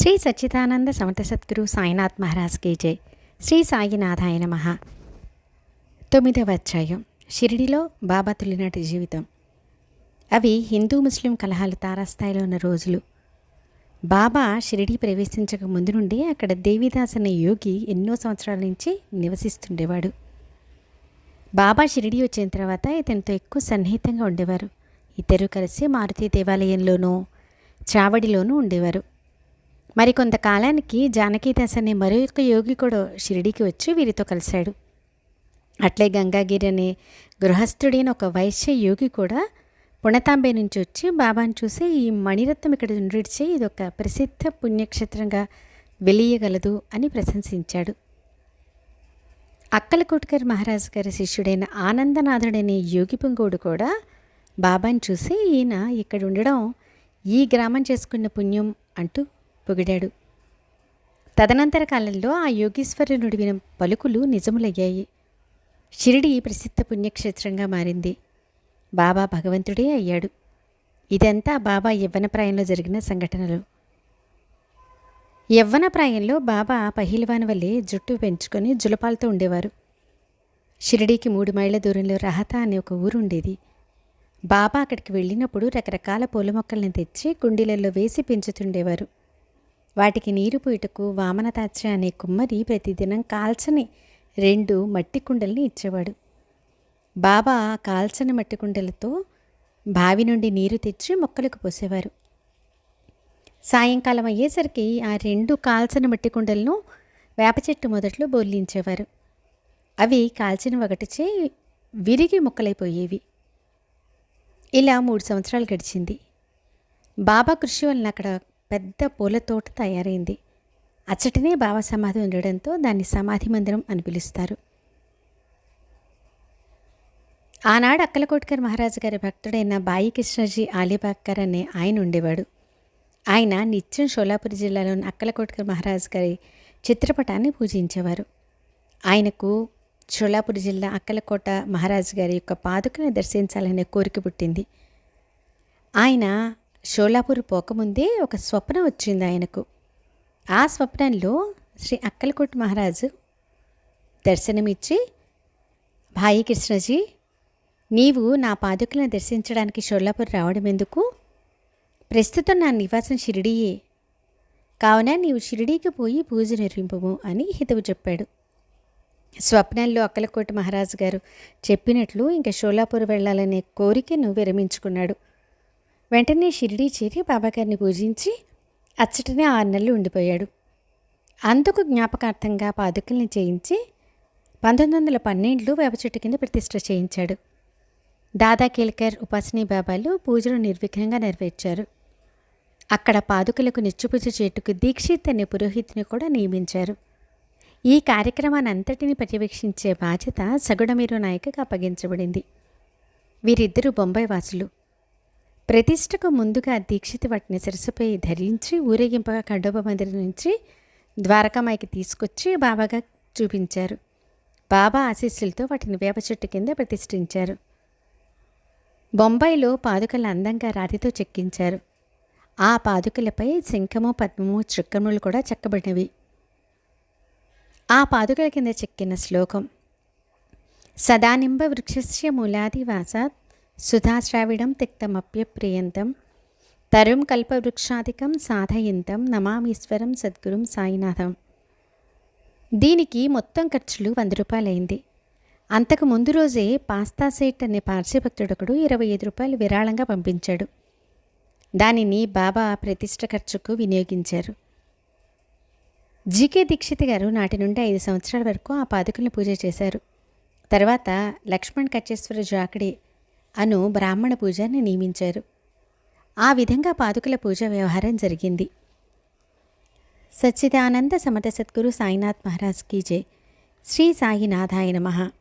శ్రీ సచ్చిదానంద సమర్థ సద్గురు సాయినాథ్ మహారాజ్ కీ జై. శ్రీ సాయినాథాయ నమ. తొమ్మిదవ అధ్యాయం. షిరిడిలో బాబా తొలినాటి జీవితం. అవి హిందూ ముస్లిం కలహాలు తారాస్థాయిలో ఉన్న రోజులు. బాబా షిరిడి ప్రవేశించక ముందు నుండి అక్కడ దేవిదాస్ అనే యోగి ఎన్నో సంవత్సరాల నుంచి నివసిస్తుండేవాడు. బాబా షిరిడి వచ్చిన తర్వాత ఇతనితో ఎక్కువ సన్నిహితంగా ఉండేవారు. ఇద్దరు కలిసి మారుతి దేవాలయంలోనూ చావడిలోనూ ఉండేవారు. మరి కొంతకాలానికి జానకీదాస్ అనే మరొక యోగి కూడా షిరిడీకి వచ్చి వీరితో కలిశాడు. అట్లే గంగాగిరి అనే గృహస్థుడైన ఒక వైశ్య యోగి కూడా పుణతాంబే నుంచి వచ్చి బాబాను చూసి ఈ మణిరత్నం ఇక్కడ ఉండిడిచి ఇది ఒక ప్రసిద్ధ పుణ్యక్షేత్రంగా వెలియగలదు అని ప్రశంసించాడు. అక్కలకోట్కర్ మహారాజు గారి శిష్యుడైన ఆనందనాథుడనే యోగి పుంగోడు కూడా బాబాను చూసి ఈయన ఇక్కడ ఉండడం ఈ గ్రామం చేసుకున్న పుణ్యం అంటూ పొగిడాడు. తదనంతర కాలంలో ఆ యోగీశ్వరుడు నుడివిన పలుకులు నిజములయ్యాయి. షిరిడి ప్రసిద్ధ పుణ్యక్షేత్రంగా మారింది. బాబా భగవంతుడే అయ్యాడు. ఇదంతా బాబా యవ్వన ప్రాయంలో జరిగిన సంఘటనలు. యవ్వన ప్రాయంలో బాబా పహిల్వాన్ వల్లే జుట్టు పెంచుకొని జులపాలతో ఉండేవారు. షిరిడీకి మూడు మైళ్ళ దూరంలో రహత అనే ఒక ఊరు ఉండేది. బాబా అక్కడికి వెళ్ళినప్పుడు రకరకాల పూల మొక్కల్ని తెచ్చి కుండీలలో వేసి పెంచుతుండేవారు. వాటికి నీరు పూయటకు వామనతాత్య అనే కుమ్మరి ప్రతిదినం కాల్చని రెండు మట్టి కుండల్ని ఇచ్చేవాడు. బాబా కాల్చని మట్టి కుండలతో బావి నుండి నీరు తెచ్చి మొక్కలకు పోసేవారు. సాయంకాలం అయ్యేసరికి ఆ రెండు కాల్చని మట్టి కుండలను వేప చెట్టు మొదట్లో బోర్లించేవారు అవి కాల్చిన ఒకటిచే విరిగి మొక్కలైపోయేవి. ఇలా మూడు సంవత్సరాలు గడిచింది. బాబా కృషి వలన అక్కడ పెద్ద పూల తోట తయారైంది. అచ్చటనే బాబా సమాధి ఉండడంతో దాన్ని సమాధి మందిరం అని పిలుస్తారు. ఆనాడు అక్కలకోట్కర్ మహారాజు గారి భక్తుడైన బాయి కృష్ణజీ ఆలీబాక్కర్ అనే ఆయన ఉండేవాడు. ఆయన నిత్యం షోలాపురి జిల్లాలోని అక్కలకోట్కర్ మహారాజు గారి చిత్రపటాన్ని పూజించేవారు. ఆయనకు షోలాపురి జిల్లా అక్కలకోట మహారాజు గారి యొక్క పాదుకను దర్శించాలనే కోరిక పుట్టింది. ఆయన షోలాపూర్ పోకముందే ఒక స్వప్నం వచ్చింది ఆయనకు. ఆ స్వప్నంలో శ్రీ అక్కలకోట్ మహారాజు దర్శనమిచ్చి భాయి కృష్ణజీ నీవు నా పాదుకలను దర్శించడానికి షోలాపూర్ రావడం ఎందుకు ప్రస్తుతం నా నివాసం షిరిడీయే. కావున నీవు షిరిడీకి పోయి పూజ నిర్వింపము అని హితవు చెప్పాడు. స్వప్నంలో అక్కలకోట మహారాజు గారు చెప్పినట్లు ఇంకా షోలాపూర్ వెళ్ళాలనే కోరికను విరమించుకున్నాడు వెంటనే షిరిడీ చేరి బాబాగారిని పూజించి అచ్చటనే ఆరు నెలలు ఉండిపోయాడు. అందుకు జ్ఞాపకార్థంగా పాదుకల్ని చేయించి పంతొమ్మిది వందల పన్నెండులో వేప చెట్టు కింద ప్రతిష్ట చేయించాడు. దాదా కేల్కర్ ఉపాసనీ బాబాలు పూజను నిర్విఘ్నంగా నెరవేర్చారు. అక్కడ పాదుకలకు నిత్యపూజ చేటుకు దీక్షిత్ అనే పురోహితుని కూడా నియమించారు. ఈ కార్యక్రమాన్ని అంతటిని పర్యవేక్షించే బాధ్యత సగుడమీరు నాయకకు అప్పగించబడింది. వీరిద్దరూ బొంబాయి వాసులు. ప్రతిష్టకు ముందుగా దీక్షిత వాటిని సరస్సుపై ధరించి ఊరేగింపగా కడోబ మందిరం నుంచి ద్వారకామాయికి తీసుకొచ్చి బాబాగా చూపించారు. బాబా ఆశీస్సులతో వాటిని వేప చెట్టు కింద ప్రతిష్ఠించారు. బొంబాయిలో పాదుకలు అందంగా రాతితో చెక్కించారు. ఆ పాదుకలపై శంఖము పద్మము చుక్కములు కూడా చెక్కబడినవి. ఆ పాదుకల కింద చెక్కిన శ్లోకం సదానింబ వృక్షస్య మూలాదివాసాత్ సుధాశ్రావిడం తిక్తమప్యప్రియంతం తరుం కల్పవృక్షాధికం సాధయంతం నమామీశ్వరం సద్గురుం సాయినాథం. దీనికి మొత్తం ఖర్చులు వంద రూపాయలైంది. అంతకు ముందు రోజే పాస్తా సేట్ అనే పార్శ్వభక్తుడొకడు ఇరవై ఐదు రూపాయలు విరాళంగా పంపించాడు. దానిని బాబా ప్రతిష్ట ఖర్చుకు వినియోగించారు. జీకే దీక్షిత్ గారు నాటి నుండి ఐదు సంవత్సరాల వరకు ఆ పాదుకులను పూజ చేశారు. తర్వాత లక్ష్మణ్ కచ్చేశ్వర జాకడే అను బ్రాహ్మణ పూజారిని నియమించారు. ఆ విధంగా పాదుకల పూజ వ్యవహారం జరిగింది. సచ్చిదానంద సమత సద్గురు సాయినాథ్ మహారాజ్ కీ జై. శ్రీ సాయినాథాయ నమః.